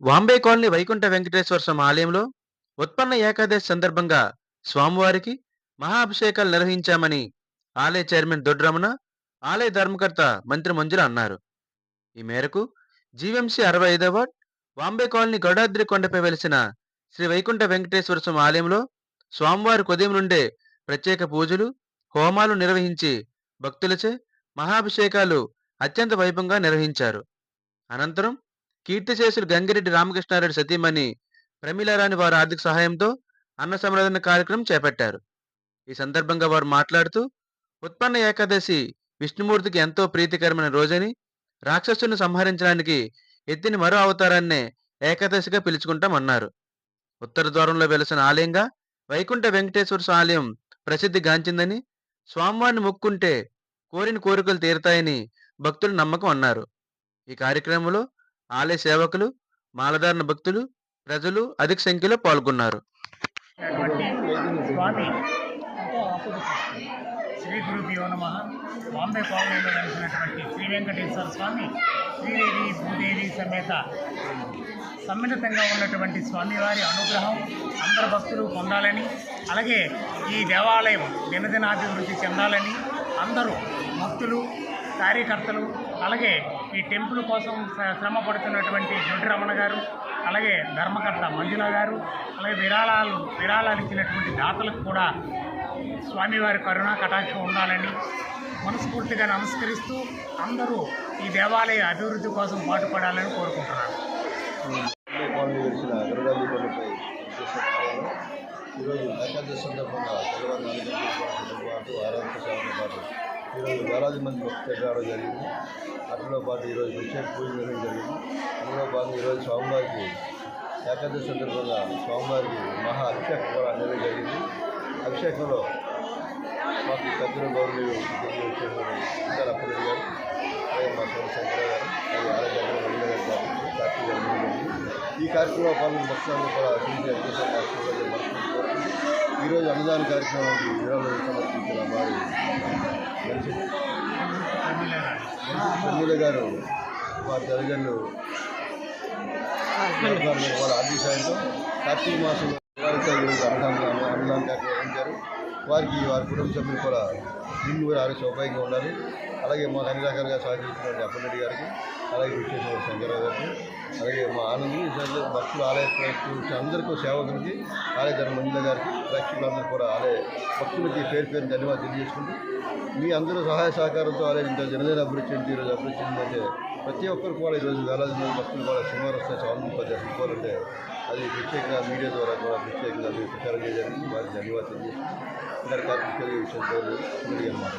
Vambay colony Vaikuntha Venkateswara Swamy ఆలయంలో ఉత్పన్న ఏకాదశి సందర్భంగా స్వామివారికి మహాభిషేకాలు నిర్వహించామని ఆలయ చైర్మన్ దొడ్రమణ ఆలయ ధర్మకర్త మంత్రి మంజుల అన్నారు. ఈ మేరకు జీవీఎంసీ అరవై ఐదవ వార్డ్ వాంబే కాలనీ గౌడాద్రి కొండపై వెలిసిన శ్రీ వైకుంఠ వెంకటేశ్వర స్వామి ఆలయంలో స్వామివారి ఉదయం నుండే ప్రత్యేక పూజలు హోమాలు నిర్వహించి భక్తులచే మహాభిషేకాలు అత్యంత వైభవంగా నిర్వహించారు. అనంతరం కీర్తిశేషులు గంగిరెడ్డి రామకృష్ణారెడ్డి సతీమణి ప్రమీలారాణి వారి ఆర్థిక సహాయంతో అన్న సంరాధన కార్యక్రమం చేపట్టారు. ఈ సందర్భంగా వారు మాట్లాడుతూ ఉత్పన్న ఏకాదశి విష్ణుమూర్తికి ఎంతో ప్రీతికరమైన రోజని రాక్షసుని సంహరించడానికి ఎత్తిన మరో అవతారాన్నే ఏకాదశిగా పిలుచుకుంటామన్నారు. ఉత్తర ద్వారంలో వెలసిన ఆలయంగా వైకుంఠ వెంకటేశ్వర స్వామి ఆలయం ప్రసిద్ధి గాంచిందని స్వామివారిని మొక్కుంటే కోరిన కోరికలు తీరుతాయని భక్తులు నమ్మకం అన్నారు. ఈ కార్యక్రమంలో ఆలయ సేవకులు మాలధారణ భక్తులు ప్రజలు అధిక సంఖ్యలో పాల్గొన్నారు. స్వామి శ్రీ గురుభ్యో నమ. బాంబే కాలనీలో వెలిసినటువంటి శ్రీ వెంకటేశ్వర స్వామి శ్రీదేవి భూదేవి సమేత సమ్మిళితంగా ఉన్నటువంటి స్వామివారి అనుగ్రహం అందరు భక్తులు పొందాలని అలాగే ఈ దేవాలయం దినదినాభివృద్ధి చెందాలని అందరూ భక్తులు కార్యకర్తలు అలాగే ఈ టెంపుల్ కోసం శ్ర- శ్రమ పడుతున్నటువంటి దొడ్డి రమణ గారు అలాగే ధర్మకర్త మంజుల గారు అలాగే విరాళాలు విరాళాలు ఇచ్చినటువంటి దాతలకు కూడా స్వామివారి కరుణా కటాక్షం ఉండాలని మనస్ఫూర్తిగా నమస్కరిస్తూ అందరూ ఈ దేవాలయ అభివృద్ధి కోసం పాటుపడాలని కోరుకుంటున్నాను. ఈరోజు ఏకాదశి సందర్భంగా తెలంగాణ పాటు ఆరోగ్య సేవతో పాటు ఈరోజు వేలాది మంది భక్తులు రావడం జరిగింది. అట్లతో పాటు ఈరోజు ప్రత్యేక పూజ నిర్వహించడం జరిగింది. అందులో భాగంగా ఈరోజు స్వామివారికి ఏకాదశి సందర్భంగా స్వామివారికి మహా అభిషేకం కూడా నిర్వహించడం జరిగింది. అభిషేకంలో మాకు పెద్దలు గౌరవ ఇద్దరు అప్పటి గారు అలాగే మా సోదరు శంకర గారు అలాగే ఆరోగ్యంగా రమణ గారు కార్తీక్ జరిగింది. ఈ కార్యక్రమంలో పాల్గొన్న భక్తులను కూడా అభివృద్ధి అభివృద్ధి రాష్ట్రంలో ఈరోజు అన్నదాన కార్యక్రమానికి విరాళాలు సమర్పించిన ప్రమీల గారు వారి తల్లిదండ్రులు వాళ్ళ ఆర్థిక సాయంతో కార్తీక మాసంలో వారి ఈరోజు అన్నదాన అన్నదాన కార్యక్రమం వారికి వారి కుటుంబ సభ్యులు కూడా నిన్ను కూడా ఆరోగ్య సౌకర్యంగా ఉండాలి. అలాగే మాకు అన్ని రకాలుగా సహకరిస్తున్న అప్పలరెడ్డి గారికి అలాగే విశ్వేశ్వర శంకరరావు గారికి అలాగే మా ఆనంది భక్తులు ఆలయ అందరికీ సేవకులకి ఆలయ ధర్మ మంజుల గారికి ప్రేక్షకులందరూ కూడా ఆలయ భక్తులకి పేరు పేరు ధన్యవాదాలు తెలియజేసుకుంటూ మీ అందరూ సహాయ సహకారంతో ఆలయం ఇంత జనదిన అభివృద్ధి చెంది ఈరోజు అభివృద్ధి చెందిందంటే ప్రతి ఒక్కరు కూడా ఈరోజు వేలాది మంది భక్తులు కూడా సుమారు వస్తే చాలా మంది పది దర్శించుకోవాలంటే అది ప్రత్యేకంగా మీడియా ద్వారా కూడా ప్రత్యేకంగా మీరు ప్రచారం చేయడానికి వారికి ధన్యవాదాలు తెలియజేస్తున్నాను. ఇక్కడ కార్మిక విషయం మీడియా అన్నమాట